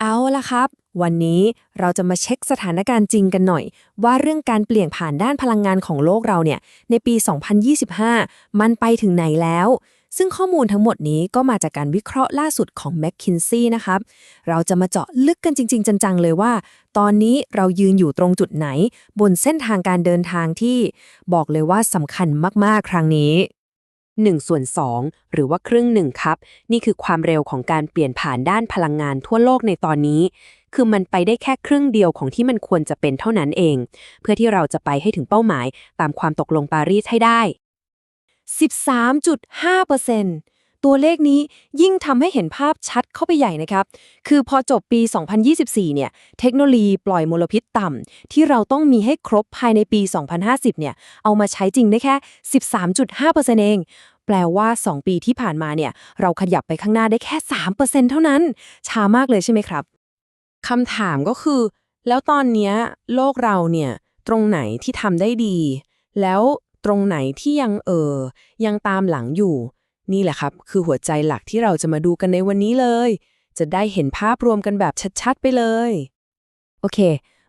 เอาละครับ วันนี้เราจะมาเช็คสถานการณ์จริงกันหน่อย ว่าเรื่องการเปลี่ยนผ่านด้านพลังงานของโลกเราเนี่ย ในปี 2025 มันไปถึงไหนแล้ว ซึ่งข้อมูลทั้งหมดนี้ก็มาจากการวิเคราะห์ล่าสุดของ m c k i n s e y นะครับ เราจะมาเจาะลึกกันจริง ๆ จัง ๆ เลยว่า ตอนนี้เรายืนอยู่ตรงจุดไหน บนเส้นทางการเดินทางที่ บอกเลยว่าสำคัญมากๆ ครั้งนี้ 1ส่วน2หรือว่าครึ่งหนึ่งครับ นี่คือความเร็วของการเปลี่ยนผ่านด้านพลังงานทั่วโลกในตอนนี้ คือมันไปได้แค่ครึ่งเดียวของที่มันควรจะเป็นเท่านั้นเอง เพื่อที่เราจะไปให้ถึงเป้าหมายตามความตกลงปารีสให้ได้ 13.5%ตัวเลขนี้ยิ่งทำให้เห็นภาพชัดเข้าไปใหญ่นะครับ คือพอจบปี 2024 เนี่ย เทคโนโลยีปล่อยมลพิษต่ำที่เราต้องมีให้ครบภายในปี 2050 เนี่ย เอามาใช้จริงได้แค่ 13.5%เอง แปลว่า 2 ปีที่ผ่านมาเนี่ย เราขยับไปข้างหน้าได้แค่3%เท่านั้น ช้ามากเลยใช่ไหมครับคำถามก็คือ แล้วตอนนี้โลกเราเนี่ย ตรงไหนที่ทำได้ดี แล้วตรงไหนที่ยังเออยังตามหลังอยู่ นี่แหละครับ คือหัวใจหลักที่เราจะมาดูกันในวันนี้เลย จะได้เห็นภาพรวมกันแบบชัดๆ ไปเลย โอเค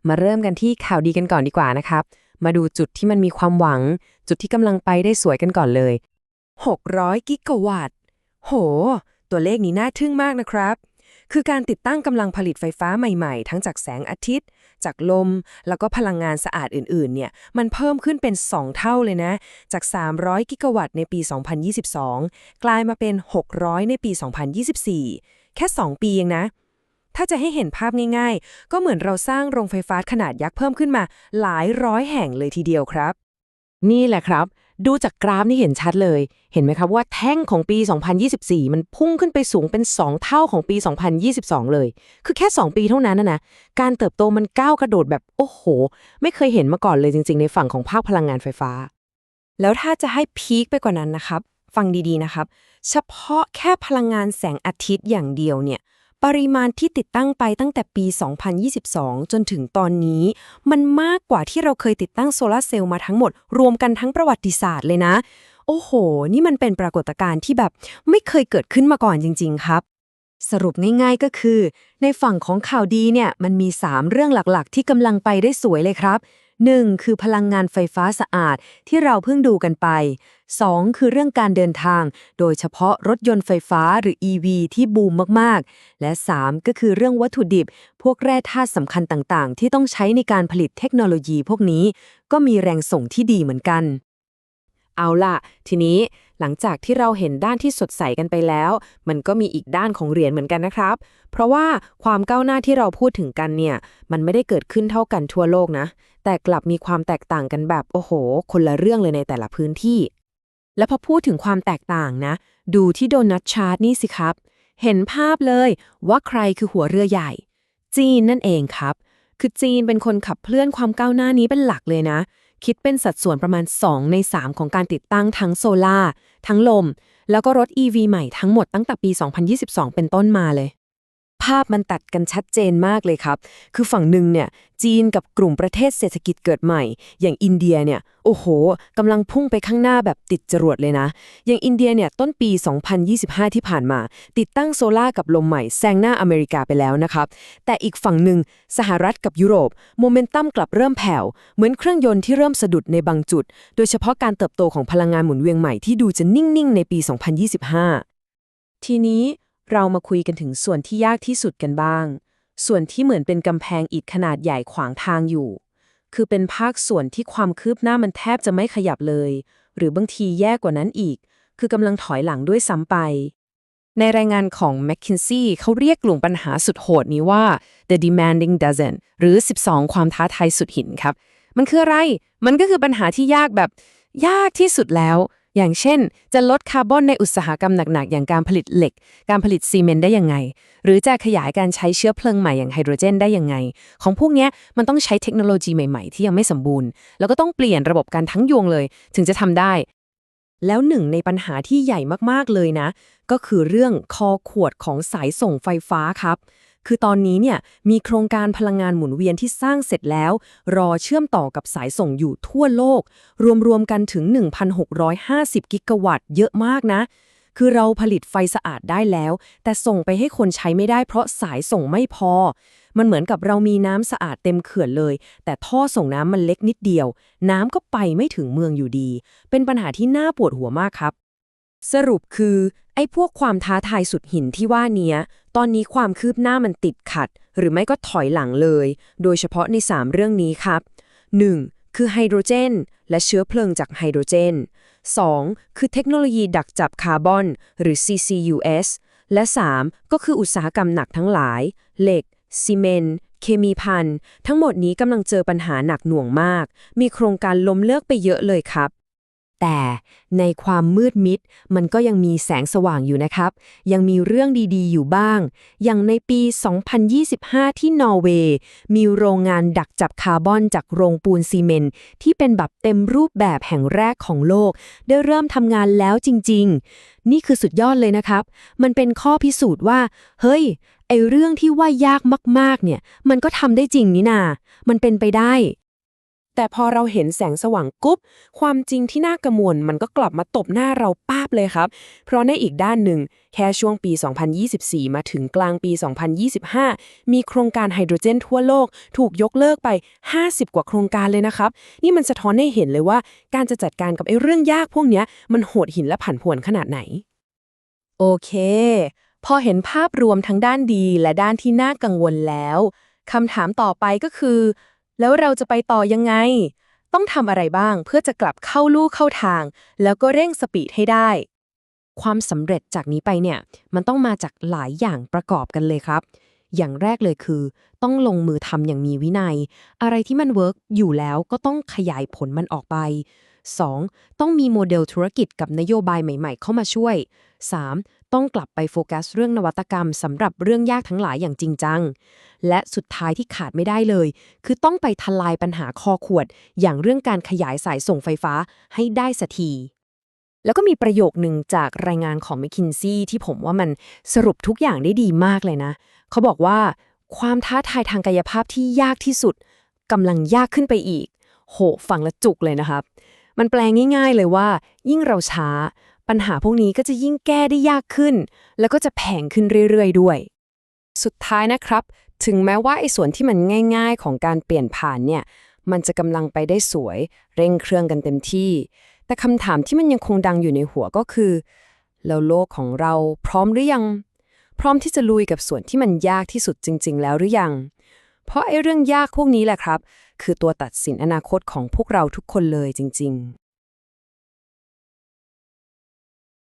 มาเริ่มกันที่ข่าวดีกันก่อนดีกว่านะครับ มาดูจุดที่มันมีความหวัง จุดที่กำลังไปได้สวยกันก่อนเลย 600 กิกะวัตต์ โห ตัวเลขนี้น่าทึ่งมากนะครับ คือการติดตั้งกำลังผลิตไฟฟ้าใหม่ๆ ทั้งจากแสงอาทิตย์ จากลม แล้วก็พลังงานสะอาดอื่นๆ เนี่ย มันเพิ่มขึ้นเป็น 2 เท่าเลยนะ จาก 300 กิกะวัตต์ในปี 2022 กลายมาเป็น 600 ในปี 2024 แค่ 2 ปีเองนะถ้าจะให้เห็นภาพง่ายๆ ก็เหมือนเราสร้างโรงไฟฟ้าขนาดยักษ์เพิ่มขึ้นมา หลายร้อยแห่งเลยทีเดียวครับ นี่แหละครับ ดูจากกราฟนี่เห็นชัดเลย เห็นไหมครับว่าแท่งของปี 2024 มันพุ่งขึ้นไปสูงเป็น 2 เท่าของปี 2022 เลย คือแค่ 2 ปีเท่านั้นนะนะ การเติบโตมันก้าวกระโดดแบบโอ้โห ไม่เคยเห็นมาก่อนเลยจริง ๆ ในฝั่งของภาคพลังงานไฟฟ้า แล้วถ้าจะให้พีคไปกว่านั้นนะครับ ฟังดีๆนะครับ เฉพาะแค่พลังงานแสงอาทิตย์อย่างเดียวเนี่ย ปริมาณที่ติดตั้งไปตั้งแต่ปี 2022 จนถึงตอนนี้ มันมากกว่าที่เราเคยติดตั้งโซลาร์เซลล์มาทั้งหมด รวมกันทั้งประวัติศาสตร์เลยนะ โอ้โห นี่มันเป็นปรากฏการณ์ที่แบบไม่เคยเกิดขึ้นมาก่อนจริง ๆ ครับสรุปง่ายๆก็คือ ในฝั่งของข่าวดีเนี่ยมันมี 3 เรื่องหลักๆ ที่กำลังไปได้สวยเลยครับ 1. คือพลังงานไฟฟ้าสะอาดที่เราเพิ่งดูกันไป 2. คือเรื่องการเดินทาง โดยเฉพาะรถยนต์ไฟฟ้าหรือ EV ที่บูมมากๆ และ 3. ก็คือเรื่องวัตถุดิบ พวกแร่ธาตุสำคัญต่างๆ ที่ต้องใช้ในการผลิตเทคโนโลยีพวกนี้ ก็มีแรงส่งที่ดีเหมือนกัน เอาล่ะ ทีนี้หลังจากที่เราเห็นด้านที่สดใสกันไปแล้ว มันก็มีอีกด้านของเหรียญเหมือนกันนะครับ เพราะว่าความก้าวหน้าที่เราพูดถึงกันเนี่ย มันไม่ได้เกิดขึ้นเท่ากันทั่วโลกนะ แต่กลับมีความแตกต่างกันแบบโอ้โห คนละเรื่องเลยในแต่ละพื้นที่ และพอพูดถึงความแตกต่างนะ ดูที่โดนัทชาร์ตนี่สิครับ เห็นภาพเลยว่าใครคือหัวเรือใหญ่ จีนนั่นเองครับ คือจีนเป็นคนขับเคลื่อนความก้าวหน้านี้เป็นหลักเลยนะ คิดเป็นสัดส่วนประมาณ 2 ใน 3 ของการติดตั้งทั้งโซลา่าทั้งลม แล้วก็รถ EV ใหม่ทั้งหมดตั้งแต่ปี 2022 เป็นต้นมาเลยาพมันตัดกันชัดเจนมากเลยครับ คือฝั่งหนึ่งเนี่ยจีนกับกลุ่มประเทศเศรษฐกิจเกิดใหม่ อย่างอินเดียเนี่ยโอ้โหกำลังพุ่งไปข้างหน้าแบบติดจรวดเลยนะ อย่างอินเดียเนี่ยต้นปี 2025 ที่ผ่านมา ติดตั้งโซลา่ากับลมใหม่แซงหน้าอเมริกาไปแล้วนะครับ แต่อีกฝั่งหนึ่งสหรัฐกับยุโรปโมเมนตัมกลับเริ่มแผ่ว เหมือนเครื่องยนต์ที่เริ่มสะดุดในบางจุด โดยเฉพาะการเติบโตของพลังงานหมุนเวียนใหม่ที่ดูจะนิ่งๆ ในปี 2025 ทีนี้ เรามาคุยกันถึงส่วนที่ยากที่สุดกันบ้าง ส่วนที่เหมือนเป็นกำแพงอิฐขนาดใหญ่ขวางทางอยู่ คือเป็นภาคส่วนที่ความคืบหน้ามันแทบจะไม่ขยับเลย หรือบางทีแย่กว่านั้นอีก คือกำลังถอยหลังด้วยซ้ำไป ในรายงานของ McKinsey เขาเรียกกลุ่มปัญหาสุดโหดนี้ว่า the demanding dozen หรือ 12 ความท้าทายสุดหินครับ มันคืออะไร มันก็คือปัญหาที่ยากแบบยากที่สุดแล้ว อย่างเช่น จะลดคาร์บอนในอุตสาหกรรมหนักๆ อย่างการผลิตเหล็ก การผลิตซีเมนต์ได้ยังไง หรือจะขยายการใช้เชื้อเพลิงใหม่อย่างไฮโดรเจนได้ยังไง ของพวกนี้มันต้องใช้เทคโนโลยีใหม่ๆ ที่ยังไม่สมบูรณ์ แล้วก็ต้องเปลี่ยนระบบการทั้งยวงเลย ถึงจะทำได้ แล้วหนึ่งในปัญหาที่ใหญ่มากๆเลยนะ ก็คือเรื่องคอขวดของสายส่งไฟฟ้าครับ คือตอนนี้เนี่ยมีโครงการพลังงานหมุนเวียนที่สร้างเสร็จแล้ว รอเชื่อมต่อกับสายส่งอยู่ทั่วโลก รวมๆกันถึง 1,650 กิกะวัตต์เยอะมากนะ คือเราผลิตไฟสะอาดได้แล้ว แต่ส่งไปให้คนใช้ไม่ได้เพราะสายส่งไม่พอ มันเหมือนกับเรามีน้ำสะอาดเต็มเขื่อนเลย แต่ท่อส่งน้ำมันเล็กนิดเดียว น้ำก็ไปไม่ถึงเมืองอยู่ดี เป็นปัญหาที่น่าปวดหัวมากครับสรุปคือ ไอ้พวกความท้าทายสุดหินที่ว่าเนี้ย ตอนนี้ความคืบหน้ามันติดขัด หรือไม่ก็ถอยหลังเลย โดยเฉพาะใน 3 เรื่องนี้ครับ 1. คือไฮโดรเจน และเชื้อเพลิงจากไฮโดรเจน 2. คือเทคโนโลยีดักจับคาร์บอน หรือ CCUS และ 3. ก็คืออุตสาหกรรมหนักทั้งหลาย เหล็กซีเมนต์เคมีพันทั้งหมดนี้กำลังเจอปัญหาหนักหน่วงมาก มีโครงการล้มเลิกไปเยอะเลยครับ แต่ในความมืดมิดมันก็ยังมีแสงสว่างอยู่นะครับ ยังมีเรื่องดีๆ อยู่บ้าง อย่างในปี 2025 ที่นอร์เวย์ มีโรงงานดักจับคาร์บอนจากโรงปูนซีเมนต์ที่เป็นแบบเต็มรูปแบบแห่งแรกของโลก ได้เริ่มทำงานแล้วจริง ๆ นี่คือสุดยอดเลยนะครับ มันเป็นข้อพิสูจน์ว่า เฮ้ยไอเรื่องที่ว่ายากมาก ๆ เนี่ย มันก็ทำได้จริงนี่นา มันเป็นไปได้ แต่พอเราเห็นแสงสว่างกุ๊บ ความจริงที่น่ากังวลมันก็กลับมาตบหน้าเราป้าบเลยครับ เพราะในอีกด้านหนึ่ง แค่ช่วงปี 2024 มาถึงกลางปี 2025 มีโครงการไฮโดรเจนทั่วโลก ถูกยกเลิกไป 50 กว่าโครงการเลยนะครับ นี่มันสะท้อนให้เห็นเลยว่าการจะจัดการกับไอ้เรื่องยากพวกนี้มันโหดหินและผันผวนขนาดไหน โอเค พอเห็นภาพรวมทั้งด้านดีและด้านที่น่ากังวลแล้วคำถามต่อไปก็คือ แล้วเราจะไปต่อยังไง ต้องทำอะไรบ้างเพื่อจะกลับเข้าลู่เข้าทาง แล้วก็เร่งสปีดให้ได้ ความสำเร็จจากนี้ไปเนี่ย มันต้องมาจากหลายอย่างประกอบกันเลยครับ อย่างแรกเลยคือ ต้องลงมือทำอย่างมีวินัย อะไรที่มันเวิร์กอยู่แล้วก็ต้องขยายผลมันออกไป 2. ต้องมีโมเดลธุรกิจกับนโยบายใหม่ ๆ เข้ามาช่วย 3. ต้องกลับไปโฟกัสเรื่องนวัตกรรมสำหรับเรื่องยากทั้งหลายอย่างจริงจัง และสุดท้ายที่ขาดไม่ได้เลย คือต้องไปทลายปัญหาคอขวด อย่างเรื่องการขยายสายส่งไฟฟ้าให้ได้สักทีแล้วก็มีประโยคหนึ่งจากรายงานของ McKinsey ที่ผมว่ามันสรุปทุกอย่างได้ดีมากเลยนะ เขาบอกว่า ความท้าทายทางกายภาพที่ยากที่สุดกำลังยากขึ้นไปอีก โห ฟังและจุกเลยนะครับ มันแปลงง่าย ๆ เลยว่า ยิ่งเราช้า ปัญหาพวกนี้ก็จะยิ่งแก้ได้ยากขึ้น แล้วก็จะแพงขึ้นเรื่อยๆ ด้วย สุดท้ายนะครับ ถึงแม้ว่าไอ้ส่วนที่มันง่าย ๆ ของการเปลี่ยนผ่านเนี่ย มันจะกำลังไปได้สวย เร่งเครื่องกันเต็มที่ แต่คำถามที่มันยังคงดังอยู่ในหัวก็คือ แล้วโลกของเราพร้อมหรือยัง พร้อมที่จะลุยกับส่วนที่มันยากที่สุดจริง ๆ แล้วหรือยัง เพราะไอ้เรื่องยากพวกนี้แหละครับ คือตัวตัดสินอนาคตของพวกเราทุกคนเลยจริง ๆ